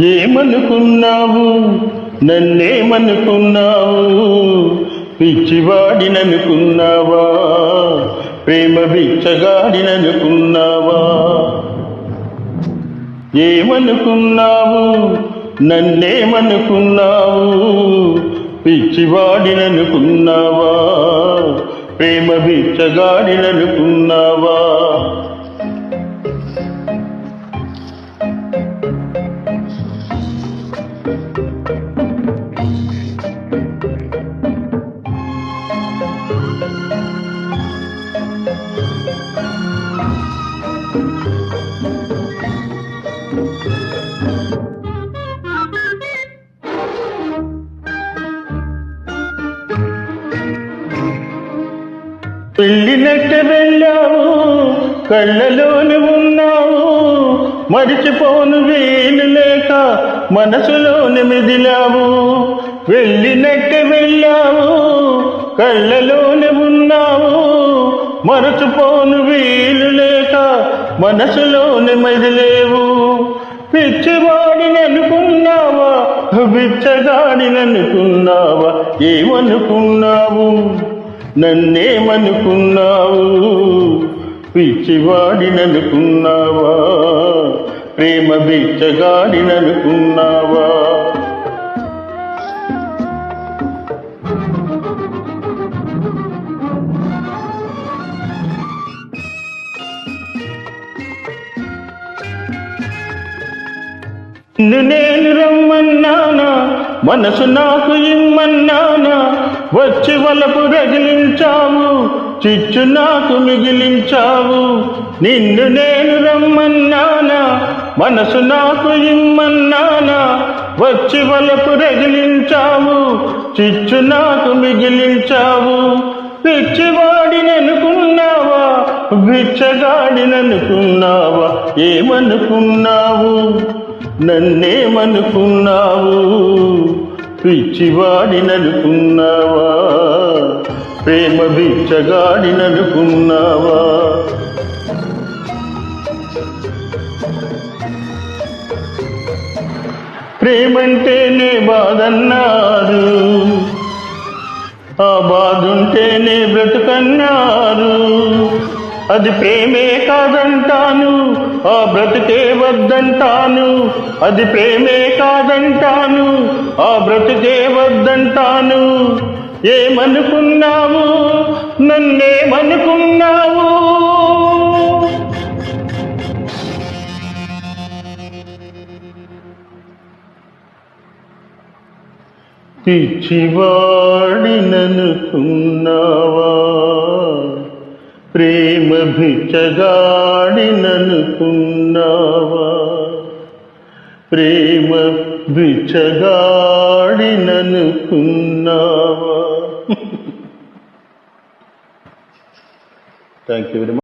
ఏమనుకున్నావు? నన్నేమనుకున్నావు? పిచ్చివాడిననుకున్నావా? ప్రేమ బిచ్చగాడిననుకున్నావా? ఏమనుకున్నావు? నన్నేమనుకున్నావు? పిచ్చివాడిననుకున్నావా? ప్రేమ బిచ్చగాడిననుకున్నావా? వెళ్ళినట్టు వెళ్ళావు కళ్ళలోని ఉన్నావు మరిచిపోను వీలు లేక మనసులోని మెదిలావు. వెళ్ళినట్టు వెళ్ళావు కళ్ళలోని ఉన్నావు మరచిపోను వీలు లేక మనసులోని మెదిలేవు. పిచ్చివాడిని అనుకున్నావా బిచ్చగాడిని అనుకున్నావా ఏమనుకున్నావు? నన్నేమనుకున్నావు? పిచ్చివాడిననుకున్నావా? ప్రేమ బిచ్చగాడిననుకున్నావా? నేను రమ్మన్నానా? మనసు నాకు ఇమ్మ వచ్చి వలపు రగిలించావు చిచ్చు నాకు మిగిలించావు. నిన్ను నేను రమ్మన్నానా మనసు నాకు ఇమ్మన్నానా వచ్చి వలపు రగిలించావు చిచ్చు నాకు మిగిలించావు. పిచ్చివాడిననుకున్నావా బిచ్చగాడిననుకున్నావా ఏమనుకున్నావు? నన్నేమనుకున్నావు? పిచ్చివాడిననుకున్నావా ప్రేమ బిచ్చగాడిననుకున్నావా ప్రేమంటేనే బాధన్నారు. ఆ బాధుంటేనే బ్రతుకన్నారు. అది ప్రేమే కాదంటాను ఆ బ్రతుకే వద్దంటాను. అది ప్రేమే కాదంటాను ఆ బ్రతుకే వద్దంటాను. ఏమనుకున్నావు? నన్నేమనుకున్నావు? పిచ్చివాడిననుకున్నావా ప్రేమ భిచ్చగాడిననుకున్నావా ప్రేమ బిచ్చగాడిననుకున్నావా థ్యాంక్ యూ వెరీ మచ్